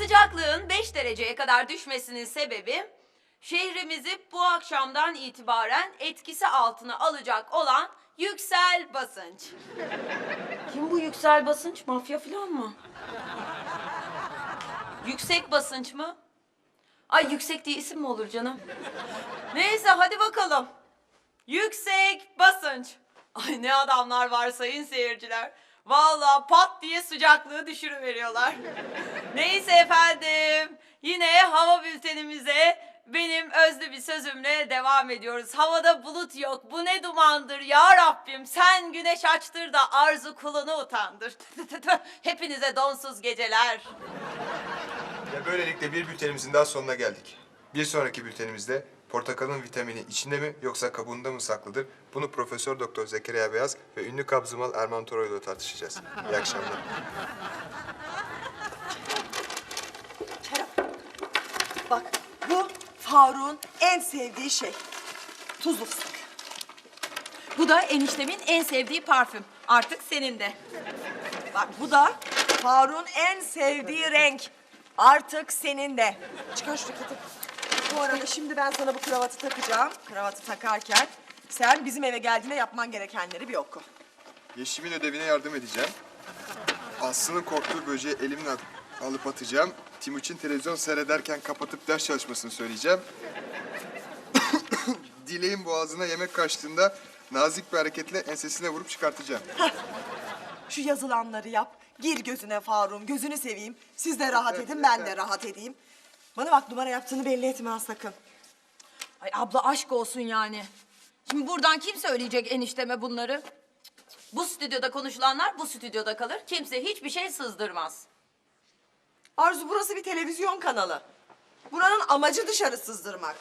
Sıcaklığın 5 dereceye kadar düşmesinin sebebi şehrimizi bu akşamdan itibaren etkisi altına alacak olan yüksel basınç. Kim bu yüksel basınç? Mafya falan mı? Yüksek basınç mı? Ay yüksek diye isim mi olur canım? Neyse hadi bakalım. Yüksek basınç. Ay ne adamlar var sayın seyirciler. Vallahi pat diye sıcaklığı düşürüveriyorlar. Neyse efendim. Yine hava bültenimize benim özlü bir sözümle devam ediyoruz. Havada bulut yok. Bu ne dumandır ya Rabbim. Sen güneş açtır da arzu kulunu utandır. Hepinize donsuz geceler. Ve böylelikle bir bültenimizin daha sonuna geldik. Bir sonraki bültenimizde portakalın vitamini içinde mi yoksa kabuğunda mı saklıdır? Bunu Profesör Doktor Zekeriya Beyaz ve ünlü kabzımal Erman Toroğlu ile tartışacağız. İyi akşamlar. Bak bu Faruk'un en sevdiği şey. Tuzlu fıstık. Bu da eniştemin en sevdiği parfüm. Artık senin de. Bak bu da Faruk'un en sevdiği renk. Artık senin de. Çıkar şu ceketi. Bu arada şimdi ben sana bu kravatı takacağım. Kravatı takarken sen bizim eve geldiğinde yapman gerekenleri bir oku. Yeşim'in ödevine yardım edeceğim. Aslı'nın korktuğu böceği elimle at- alıp atacağım. Timuçin televizyon seyrederken kapatıp ders çalışmasını söyleyeceğim. Dileğin boğazına yemek kaçtığında nazik bir hareketle ensesine vurup çıkartacağım. Şu yazılanları yap. Gir gözüne Faruk'um. Gözünü seveyim. Siz de rahat edin, ben de rahat edeyim. Bana bak numara yaptığını belli etme ha sakın. Ay abla aşk olsun yani. Şimdi buradan kim söyleyecek enişteme bunları? Bu stüdyoda konuşulanlar bu stüdyoda kalır. Kimse hiçbir şey sızdırmaz. Arzu burası bir televizyon kanalı. Buranın amacı dışarı sızdırmak.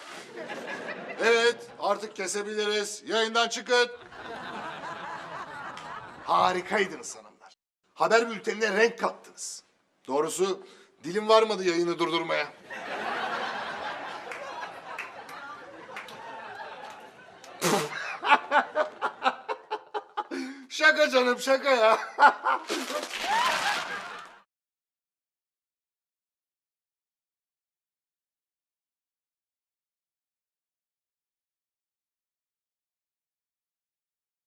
Evet, artık kesebiliriz. Yayından çıkın. Harikaydınız hanımlar. Haber bültenine renk kattınız. Doğrusu Dilim varmadı yayını durdurmaya. şaka canım şaka ya.